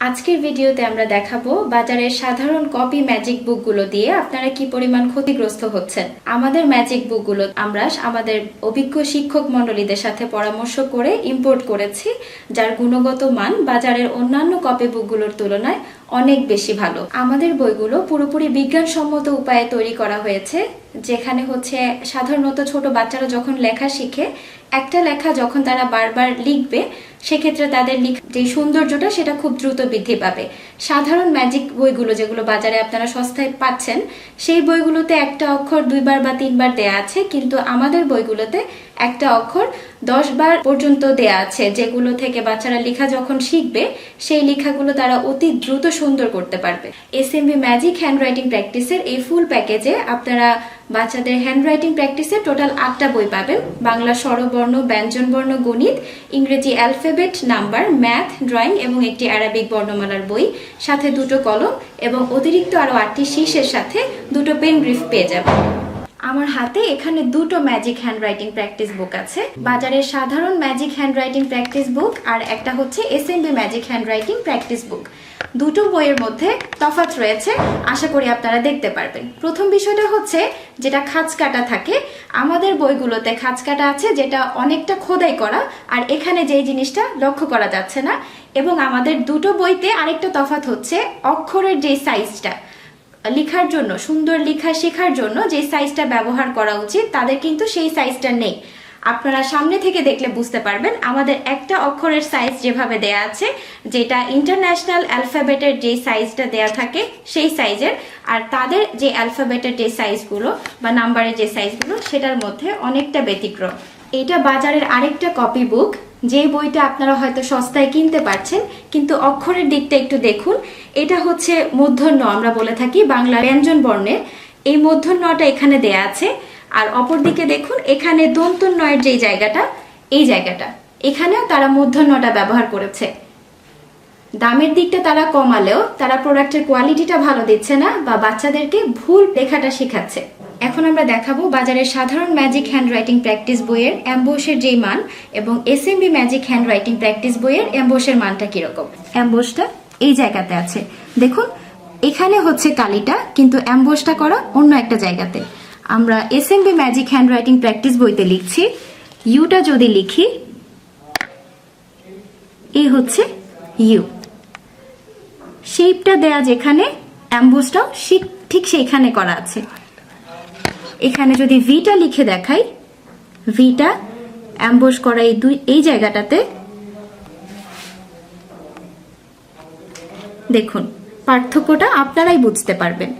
আজকের ভিডিওতে আমরা দেখাবো বাজারের সাধারণ কপি ম্যাজিক বুকগুলো দিয়ে আপনারা কি পরিমাণ ক্ষতিগ্রস্ত হচ্ছেন। আমাদের ম্যাজিক বুকগুলো আমরা আমাদের অভিজ্ঞ শিক্ষক মণ্ডলীদের সাথে পরামর্শ করে ইম্পোর্ট করেছি, যার গুণগত মান বাজারের অন্যান্য কপি বুকগুলোর তুলনায় অনেক বেশি ভালো। আমাদের বইগুলো পুরোপুরি বিজ্ঞানসম্মত উপায়ে তৈরি করা হয়েছে, যেখানে হচ্ছে সাধারণত ছোট বাচ্চারা যখন লেখা শিখে, একটা লেখা যখন তারা বারবার লিখবে, সেক্ষেত্রে তাদের যে সৌন্দর্যটা, সেটা খুব দ্রুত বৃদ্ধি পাবে। সাধারণ ম্যাজিক বইগুলো যেগুলো বাজারে আপনারা সস্তায় পাচ্ছেন, সেই বইগুলোতে একটা অক্ষর দুইবার বা তিনবার দেয়া আছে, কিন্তু আমাদের বইগুলোতে একটা অক্ষর দশ বার পর্যন্ত দেয়া আছে, যেগুলো থেকে বাচ্চারা লেখা যখন শিখবে, সেই লেখাগুলো তারা অতি দ্রুত সুন্দর করতে পারবে। S M B magic handwriting প্র্যাকটিসের এই ফুল প্যাকেজে আপনারা বাচ্চাদের হ্যান্ডরাইটিং প্র্যাকটিসে টোটাল আটটা বই পাবেন। বাংলা স্বরবর্ণ, ব্যঞ্জনবর্ণ, গণিত, ইংরেজি অ্যালফাবেট নাম্বার ম্যাথ ড্রয়িং এবং একটি অ্যারাবিক বর্ণমালার বই। সাথে দুটো কলম এবং অতিরিক্ত আরও আটটি শীর্ষের সাথে দুটো পেন গ্রিফ পেয়ে যাবেন। আমার হাতে এখানে দুটো ম্যাজিক হ্যান্ডরাইটিং প্র্যাকটিস বুক আছে। বাজারের সাধারণ ম্যাজিক হ্যান্ডরাইটিং প্র্যাকটিস বুক আর একটা হচ্ছে SMB magic handwriting practice book দুটো বইয়ের মধ্যে তফাৎ রয়েছে, আশা করি আপনারা দেখতে পারবেন। প্রথম বিষয়টা হচ্ছে যেটা খাঁচ কাটা থাকে, আমাদের বইগুলোতে খাঁচ কাটা আছে যেটা অনেকটা খোদাই করা আর এখানে যেই জিনিসটা লক্ষ্য করা যাচ্ছে না। এবং আমাদের দুটো বইতে আরেকটা তফাৎ হচ্ছে অক্ষরের যে সাইজটা লেখার জন্য, সুন্দর লেখা শেখার জন্য যে সাইজটা ব্যবহার করা উচিত, তাদের কিন্তু সেই সাইজটা নেই। আপনারা সামনে থেকে দেখলে বুঝতে পারবেন, আমাদের একটা অক্ষরের সাইজ যেভাবে দেয়া আছে, যেটা ইন্টারন্যাশনাল অ্যালফাবেটের যে সাইজটা দেয়া থাকে, সেই সাইজের আর তাদের যে অ্যালফাবেটের যে সাইজগুলো বা নাম্বারের যে সাইজগুলো সেটার মধ্যে অনেকটা ব্যতিক্রম। এটা বাজারের আরেকটা কপি বুক যে বইটা আপনারা হয়তো সস্তায় কিনতে পারছেন, কিন্তু অক্ষরের দিকটা একটু দেখুন। এটা হচ্ছে মূর্ধন্য আমরা বলে থাকি বাংলা ব্যঞ্জন বর্ণের। এই মূর্ধন্যটা এখানে দেয়া আছে। আর অপর দিকে দেখুন, এখানে দন্তন্বয়ের যে জায়গাটা, এই জায়গাটা। এখানেও তারা মূর্ধন্যটা ব্যবহার করেছে। দামের দিকটা তারা কমালেও তারা প্রোডাক্টের কোয়ালিটিটা ভালো দিচ্ছে না বা বাচ্চাদেরকে ভুল লেখাটা শেখাচ্ছে। এখন আমরা দেখাবো বাজারের সাধারণ ম্যাজিক হ্যান্ডরাইটিং প্র্যাকটিস বইয়ের অ্যাম্বোসের যেই মান এবং S SMB magic handwriting practice বইয়ের অ্যাম্বোসের মানটা কীরকম? অ্যাম্বোসটা এই জায়গাতে আছে। দেখুন, এখানে হচ্ছে কালিটা, কিন্তু অ্যাম্বোসটা করা অন্য একটা জায়গাতে। আমরা S SMB magic handwriting practice বইতে লিখছি। ইউটা যদি লিখি এই হচ্ছে ইউ শেপটা দেয়া যেখানে অ্যাম্বোসটাও ঠিক সেইখানে করা আছে। এখানে যদি ভিটা লিখে দেখাই, ভিটা অ্যাম্বোস করা এই দুই, এই জায়গাটাতে। দেখুন, পার্থক্যটা আপনারাই বুঝতে পারবেন।